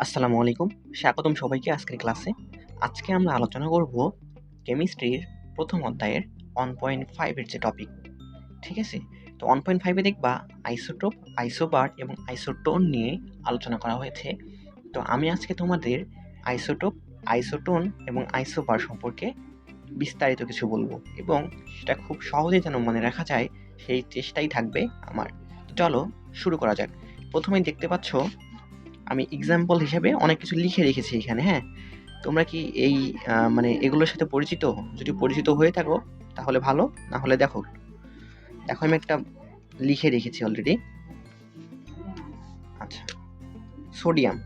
আসসালামু আলাইকুম, স্বাগতম সবাইকে আজকের ক্লাসে। আজকে আমরা আলোচনা করব কেমিস্ট্রির প্রথম অধ্যায়ের ওয়ান পয়েন্ট ফাইভের যে টপিক ঠিক আছে? তো ওয়ান পয়েন্ট ফাইভে দেখবা আইসোটোপ আইসোবার এবং আইসোটোন নিয়ে আলোচনা করা হয়েছে। তো আমি আজকে তোমাদের আইসোটোপ আইসোটোন এবং আইসোবার সম্পর্কে বিস্তারিত কিছু বলব এবং সেটা খুব সহজে যেন মনে রাখা যায়, সেই চেষ্টাই থাকবে আমার। চলো শুরু করা যাক। প্রথমে দেখতে পাচ্ছ আমি এক্সাম্পল হিসেবে অনেক কিছু লিখে রেখেছি এখানে হ্যাঁ? তোমরা কি এই মানে এগুলোর সাথে পরিচিত? যদি পরিচিত হয়ে থাকো, তাহলে ভালো, না হলে দেখো। দেখো আমি একটা লিখে রেখেছি অলরেডি আচ্ছা। সোডিয়াম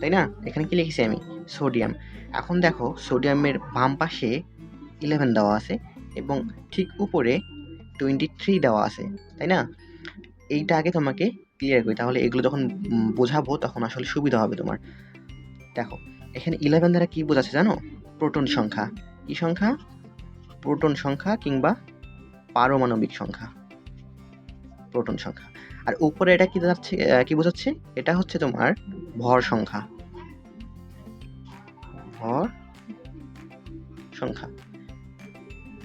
তাই না? এখানে কি লিখেছি আমি? সোডিয়াম এখন দেখো সোডিয়ামের বাম পাশে ইলেভেন দেওয়া আছে এবং ঠিক উপরে টোয়েন্টি থ্রি দেওয়া আছে, তাই না? এইটা আগে তোমাকে ক্লিয়ার করি। তাহলে এগুলো যখন বোঝাবো তখন আসলে সুবিধা হবে তোমার। দেখো, এখানে ইলেভেন দ্বারা কী বোঝাচ্ছে জানো? প্রোটন সংখ্যা। কি সংখ্যা? প্রোটন সংখ্যা কিংবা পারমাণবিক সংখ্যা। প্রোটন সংখ্যা। আর উপরে এটা কি যাচ্ছে কি বোঝাচ্ছে? এটা হচ্ছে তোমার ভর সংখ্যা। ভর সংখ্যা।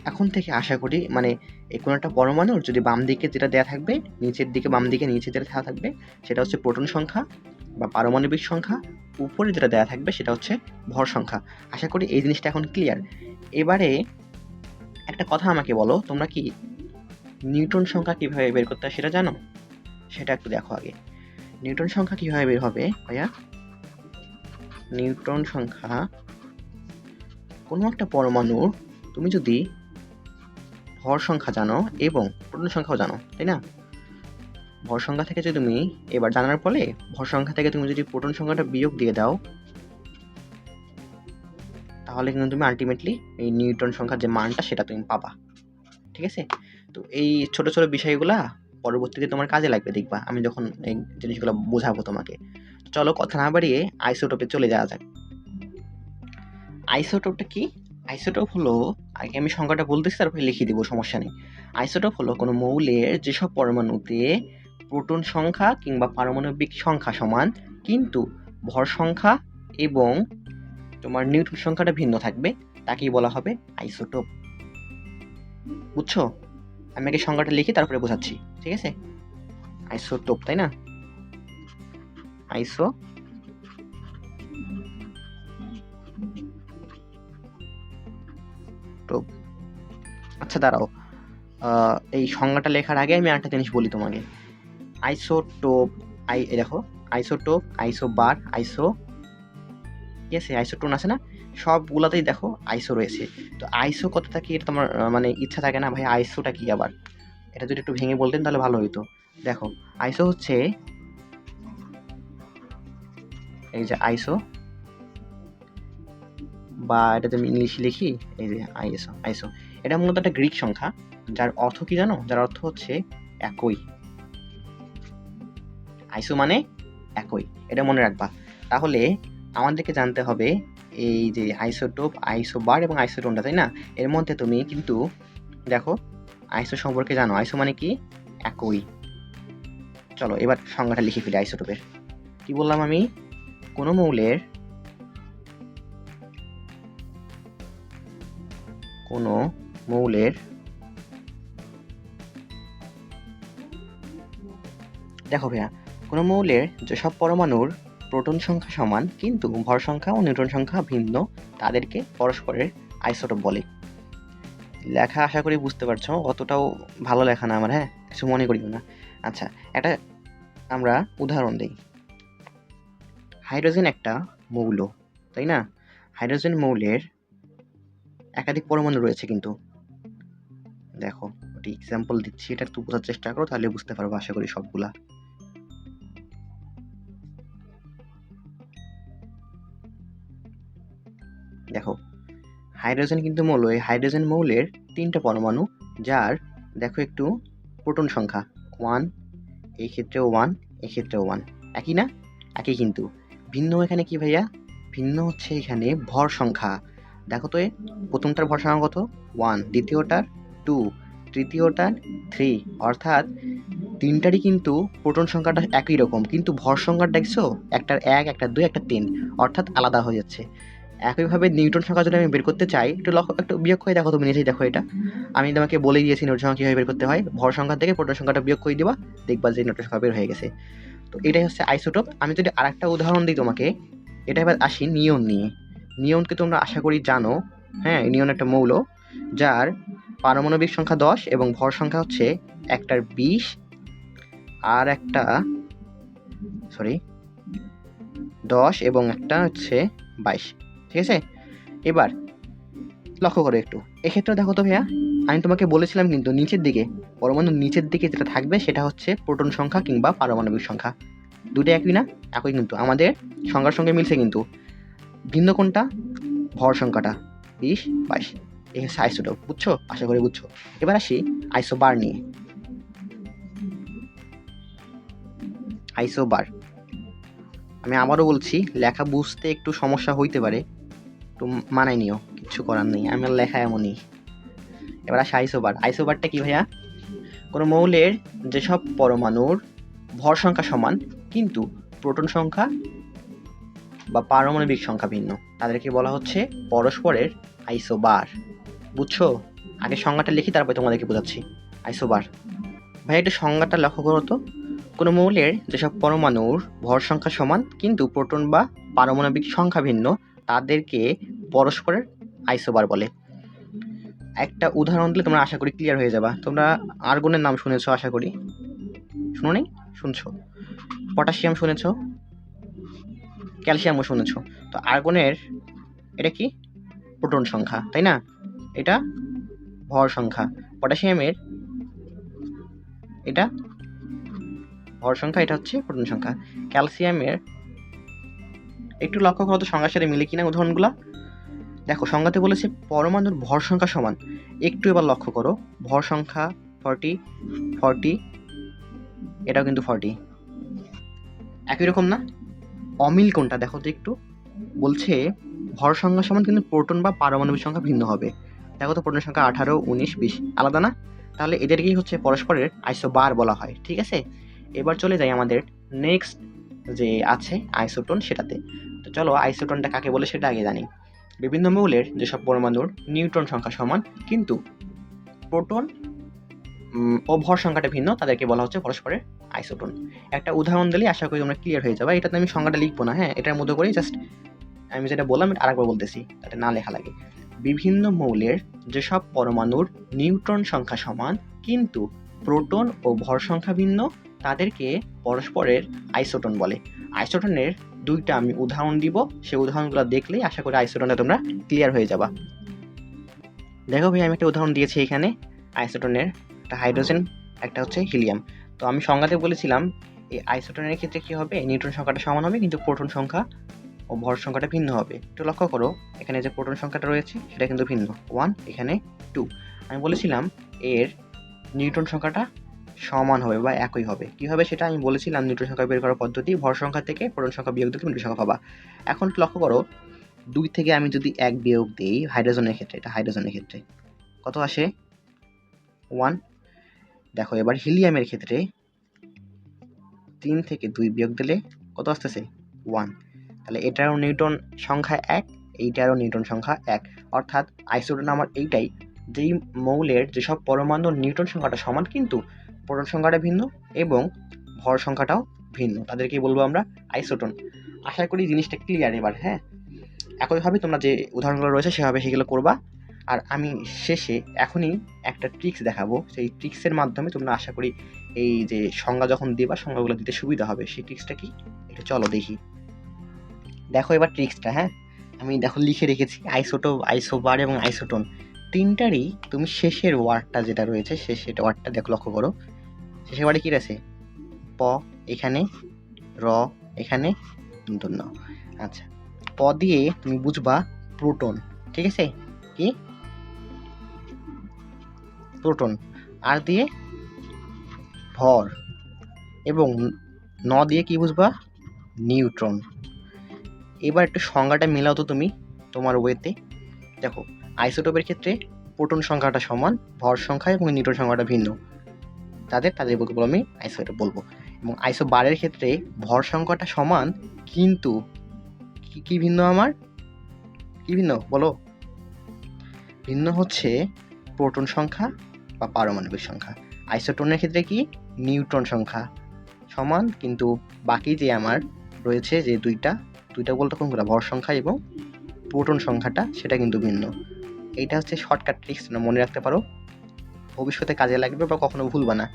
এখন থেকে আশা করি মানে এই কোনো একটা পরমাণুর যদি বাম দিকে যেটা দেওয়া থাকবে, নিচের দিকে বাম দিকে নিচে যেটা দেওয়া থাকবে, সেটা হচ্ছে প্রোটন সংখ্যা বা পারমাণবিক সংখ্যা। উপরে যেটা দেওয়া থাকবে সেটা হচ্ছে ভর সংখ্যা। আশা করি এই জিনিসটা এখন ক্লিয়ার এবারে একটা কথা আমাকে বলো, তোমরা কি নিউটন সংখ্যা কীভাবে বের করতে হয় সেটা জানো? সেটা একটু দেখো আগে। নিউটন সংখ্যা কীভাবে বের হবে ভাইয়া? নিউটন সংখ্যা কোনো একটা পরমাণুর, তুমি যদি ভর সংখ্যা জানো এবং প্রোটন সংখ্যাও জানো, তাই না? ভর সংখ্যা থেকে যদি তুমি এবার জানার ফলে, ভর সংখ্যা থেকে তুমি যদি প্রোটন সংখ্যাটা বিয়োগ দিয়ে দাও, তাহলে কিন্তু তুমি আলটিমেটলি এই নিউটন সংখ্যার যে মানটা সেটা তুমি পাবা। ঠিক আছে? তো এই ছোট ছোট বিষয়গুলা পরবর্তীতে তোমার কাজে লাগবে, দেখবা। আমি যখন এই জিনিসগুলো বোঝাবো তোমাকে। চলো কথা না বাড়িয়ে আইসোটোপে চলে যাওয়া যাক। আইসোটোপটা কি? আইসোটোপ হলো, আগে আমি সংখ্যাটা বলতেছি, তারপরে লিখিয়ে দিব, সমস্যা নেই। আইসোটোপ হলো কোনো মৌলের যেসব পরমাণুতে প্রোটন সংখ্যা কিংবা পারমাণবিক সংখ্যা সমান, কিন্তু ভর সংখ্যা এবং তোমার নিউট্রন সংখ্যাটা ভিন্ন থাকবে, তাকেই বলা হবে আইসোটোপ। বুঝছ? আমি আগে সংখ্যাটা লিখি তারপরে বোঝাচ্ছি, ঠিক আছে? আইসোটোপ, তাই না? আইসো আচ্ছা দাঁড়াও। এই সংজ্ঞাটা লেখার আগে আমি একটা জিনিস বলি তোমাকে। আইসোটোপ আই এই দেখো আইসোটোপ আইসোবার আইসো বার আইসো ঠিক আছে? আইসোটোন আছে না? সবগুলাতেই দেখো আইসো রয়েছে। তো আইসো কথাটা কি? এটা তোমার মানে ইচ্ছা থাকে না ভাই আইসোটা কি আবার? এটা যদি একটু ভেঙে বলতেন তাহলে ভালো হতো দেখো আইসো হচ্ছে, এই যে আইসো বা এটা যদি ইংলিশ লিখি, এই যে আইএসও আইসো এটা মূলত একটা গ্রিক সংখ্যা, যার অর্থ কি জানো? যার অর্থ হচ্ছে একই। আইসো মানে একই, এটা মনে রাখবা। তাহলে আমাদেরকে জানতে হবে এই যে আইসোটোপ আইসোবার এবং আইসোটোনটা তাই না? এর মধ্যে তুমি কিন্তু, দেখো আইসো সম্পর্কে জানো। আইসো মানে কি? একই। চলো, এবার সংজ্ঞাটা লিখে ফেলি আইসোটোপের। কি বললাম আমি? কোনো মৌলের কোনো মৌলের দেখো ভাইয়া, কোনো মৌলের যেসব পরমাণুর প্রোটন সংখ্যা সমান, কিন্তু ভর সংখ্যা ও নিউট্রন সংখ্যা ভিন্ন, তাদেরকে পরস্পরের আইসোটোপ বলে। লেখা আশা করি বুঝতে পারছ, অতটাও ভালো লেখা না আমার হ্যাঁ? কিছু মনে করিও না। আচ্ছা একটা আমরা উদাহরণ দিই। হাইড্রোজেন একটা মৌল, তাই না? হাইড্রোজেন মৌলের একাধিক পরমাণু রয়েছে কিন্তু। দেখো, ওটি এক্সাম্পল দিচ্ছি, এটা একটু বোঝার চেষ্টা করো, তাহলে বুঝতে পারব, আশা করি সবগুলা। দেখো, হাইড্রোজেন কিন্তু মৌল, এই হাইড্রোজেন মৌলের তিনটা পরমাণু, যার, দেখো একটু, প্রোটন সংখ্যা ওয়ান এই ক্ষেত্রেও ওয়ান এই ক্ষেত্রেও ওয়ান একই না? একই কিন্তু। ভিন্ন এখানে কি ভাইয়া? ভিন্ন হচ্ছে এখানে ভর সংখ্যা। দেখো তো এ, প্রথমটার ভর সংখ্যা কত? ওয়ান দ্বিতীয়টার টু তৃতীয়টার থ্রি অর্থাৎ তিনটারই কিন্তু প্রোটন সংখ্যাটা একই রকম, কিন্তু ভর সংখ্যাটা দেখছ? একটার এক একটা দুই একটা তিন, অর্থাৎ আলাদা হয়ে যাচ্ছে। একইভাবে নিউটন সংখ্যা যদি আমি বের করতে চাই, একটু লক্ষ্য, একটু বিয়োগ করে দেখো তুমি নিজেই দেখো এটা। আমি তোমাকে বলে দিয়েছি নিউটন সংখ্যা কীভাবে বের করতে হয়। ভর সংখ্যা থেকে প্রোটন সংখ্যাটা বিয়োগ করে দিবা, দেখবা যে নিউটন সংখ্যা বের হয়ে গেছে। তো এটাই হচ্ছে আইসোটোপ আমি যদি আরেকটা উদাহরণ দিই তোমাকে, এটা এবার আসি নিয়ন নিয়ে। নিয়নকে তোমরা আশা করি জানো। হ্যাঁ নিয়ন একটা মৌল, যার পারমাণবিক সংখ্যা দশ এবং ভর সংখ্যা হচ্ছে একটার বিশ। আর একটা সরি দশ এবং একটা হচ্ছে বাইশ। ঠিক আছে? এবার লক্ষ্য করো একটু। এক্ষেত্রে দেখো তো ভাইয়া, আমি তোমাকে বলেছিলাম কিন্তু নিচের দিকে পরমাণুর নিচের দিকে যেটা থাকবে সেটা হচ্ছে প্রোটন সংখ্যা কিংবা পারমাণবিক সংখ্যা। দুটো একই না? একই কিন্তু। আমাদের সংখ্যার সঙ্গে মিলছে কিন্তু। ভিন্ন কোনটা? ভর সংখ্যাটা। বিশ, বাইশ। এই হচ্ছে আইসোটোপ বুঝছ? আশা করি বুঝছ। এবার আসি আইসো বার নিয়ে। আইসো বার আমি আবারও বলছি, লেখা বুঝতে একটু সমস্যা হইতে পারে। একটু মানায় নিও, কিচ্ছু করার নেই। আমার লেখা এমনই। এবার আসে আইসোবার আইসোবারটা কি ভাইয়া? কোনো মৌলের যেসব পরমাণুর ভর সংখ্যা সমান, কিন্তু প্রোটন সংখ্যা বা পারমাণবিক সংখ্যা ভিন্ন। তাদেরকে বলা হচ্ছে পরস্পরের আইসোবার। বুঝছ? আগে সংজ্ঞাটা লিখি, তারপরে তোমাদেরকে বোঝাচ্ছি। আইসোবার। ভাই একটু সংজ্ঞাটা লক্ষ্য করো তো। কোনো মৌলের যেসব পরমাণুর ভর সংখ্যা সমান কিন্তু প্রোটন বা পারমাণবিক সংখ্যা ভিন্ন, তাদেরকে পরস্পরের আইসোবার বলে। একটা উদাহরণ দিলে তোমরা আশা করি ক্লিয়ার হয়ে যাবা। তোমরা আর্গনের নাম শুনেছো, আশা করি? শুনো নি? শুনছো? পটাশিয়াম শুনেছো? ক্যালসিয়ামও শুনেছো। তো আর্গনের এটা কি? প্রোটন সংখ্যা, তাই না? এটা ভর সংখ্যা। পটাশিয়ামের এটা ভর সংখ্যা, এটা হচ্ছে প্রোটন সংখ্যা। ক্যালসিয়ামের একটু লক্ষ্য করো তো সংখ্যার সাথে মিলে কিনা উদাহরণগুলো। দেখো, সংজ্ঞাতে বলেছে পরমাণুর ভর সংখ্যা সমান। একটু এবার লক্ষ্য করো, ভর সংখ্যা ফর্টি ফর্টি এটাও কিন্তু ফর্টি একই রকম না? অমিল কোনটা? দেখো তো একটু। বলছে, ভর সংখ্যা সমান কিন্তু প্রোটন বা পারমাণবিক সংখ্যা ভিন্ন হবে। দেখো তো প্রোটন সংখ্যা আঠারো, উনিশ, বিশ, আলাদা না? তাহলে এদেরকেই হচ্ছে পরস্পরের আইসো বার বলা হয়, ঠিক আছে? এবার চলে যাই আমাদের নেক্সট যে আছে আইসোটোন সেটাতে। তো চলো, আইসোটোনটা কাকে বলে সেটা আগে জানি। বিভিন্ন মৌলের যেসব পরমাণুর নিউট্রন সংখ্যা সমান, কিন্তু প্রোটন ও ভর সংখ্যাটা ভিন্ন, তাদেরকে বলা হচ্ছে পরস্পরের আইসোটোন একটা উদাহরণ দিলে আশা করি তোমরা ক্লিয়ার হয়ে যাবে। এটাতে আমি সংখ্যাটা লিখব না হ্যাঁ এটার মধ্যে করেই জাস্ট আমি যেটা বললাম, এটা আরেকবার বলতেছি তাতে না লেখা লাগে। বিভিন্ন মৌলের যেসব পরমাণুর নিউট্রন সংখ্যা সমান, কিন্তু প্রোটন ও ভর সংখ্যা ভিন্ন, তাদেরকে পরস্পরের আইসোটন বলে। আইসোটনের দুইটা আমি উদাহরণ দিব, সেই উদাহরণগুলো দেখলেই আশা করি আইসোটোনটা তোমরা ক্লিয়ার হয়ে যাবা। দেখো ভাই, আমি একটা উদাহরণ দিয়েছি এখানে আইসোটোনের একটা হাইড্রোজেন, একটা হচ্ছে হিলিয়াম। তো আমি সংজ্ঞাতে বলেছিলাম, এই আইসোটনের ক্ষেত্রে কী হবে? নিউট্রন সংখ্যাটা সমান হবে, কিন্তু প্রোটন সংখ্যা ও ভর সংখ্যাটা ভিন্ন হবে। একটু লক্ষ্য করো, এখানে যে প্রোটন সংখ্যাটা রয়েছে, সেটা কিন্তু ভিন্ন। ওয়ান, এখানে টু। আমি বলেছিলাম, এর নিউটন সংখ্যাটা সমান হবে বা একই হবে। কী হবে সেটা আমি বলেছিলাম নিউটন সংখ্যা বের করার পদ্ধতি, ভর সংখ্যা থেকে প্রোটন সংখ্যা বিয়োগ দিলে নিউটন সংখ্যা পাবা। এখন লক্ষ্য করো, দুই থেকে আমি যদি এক বিয়োগ দিই, হাইড্রোজেনের ক্ষেত্রে, এটা হাইড্রোজেনের ক্ষেত্রে, কত আসে? ওয়ান দেখো, এবার হিলিয়ামের ক্ষেত্রে তিন থেকে দুই বিয়োগ দিলে কত আসতেছে? ওয়ান তাহলে এটারও নিউটন সংখ্যা এক, এইটারও নিউটন সংখ্যা এক। অর্থাৎ আইসোটোন আমার এইটাই, যেই মৌলের যেসব পরমাণুর নিউটন সংখ্যাটা সমান কিন্তু প্রোটন সংখ্যাটা ভিন্ন এবং ভর সংখ্যাটাও ভিন্ন। তাদেরকে বলব আমরা আইসোটন। আশা করি জিনিসটা ক্লিয়ার এবার হ্যাঁ? একইভাবে তোমরা যে উদাহরণগুলো রয়েছে সেভাবে সেগুলো করবা। আর আমি শেষে এখনই একটা ট্রিক্স দেখাবো। সেই ট্রিক্সের মাধ্যমে তোমরা আশা করি এই যে সংজ্ঞা যখন দেবা, সংজ্ঞাগুলো দিতে সুবিধা হবে। সেই ট্রিক্সটা কি? এটা চলো দেখি। দেখো এবার ট্রিক্সটা হ্যাঁ? আমি দেখো লিখে রেখেছি আইসোটো আইসোবার এবং আইসোটোন তিনটারই তুমি শেষের ওয়ার্ডটা যেটা রয়েছে, শেষের ওয়ার্ডটা দেখো লক্ষ্য করো। শেষের ওয়ার্ডে কী আছে প, এখানে, র, এখানে ন। আচ্ছা প দিয়ে তুমি বুঝবা প্রোটন ঠিক আছে? কি? প্রোটন, আর দিয়ে ভর এবং ন দিয়ে কি বুঝবা? নিউট্রন। এবার একটু সংজ্ঞাটা মেলাও তো তুমি তোমার ওয়েতে। দেখো, আইসোটোপের ক্ষেত্রে প্রোটন সংখ্যাটা সমান, ভর সংখ্যা এবং নিউট্রন সংখ্যাটা ভিন্ন। তাদের তাদের বলব আমি আইসো এটা বলব। এবং আইসো বারের ক্ষেত্রে ভর সংখ্যাটা সমান, কিন্তু কি কি ভিন্ন আমার? কি ভিন্ন? বলো। ভিন্ন হচ্ছে প্রোটন সংখ্যা বা পারমাণবিক সংখ্যা। আইসোটোনের ক্ষেত্রে কি? নিউট্রন সংখ্যা সমান, কিন্তু বাকি যে আমার রয়েছে যে দুইটা দুইটা বলতে কোনগুলো? ভর সংখ্যা এবং প্রোটন সংখ্যাটা, সেটা কিন্তু ভিন্ন। এইটা হচ্ছে শর্টকাট ট্রিক্স মনে রাখতে পারো। ভবিষ্যতে কাজে লাগবে বা কখনো ভুলবা না।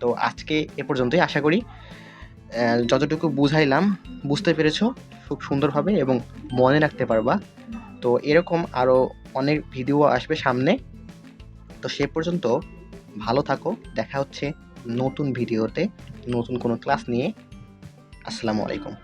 তো আজকে এ পর্যন্তই। আশা করি যতটুকু বুঝাইলাম, বুঝতে পেরেছ খুব সুন্দরভাবে এবং মনে রাখতে পারবা। তো এরকম আরও অনেক ভিডিও আসবে সামনে। তো সে পর্যন্ত ভালো থাকো। দেখা হচ্ছে নতুন ভিডিওতে। নতুন কোনো ক্লাস নিয়ে। আসসালামু আলাইকুম।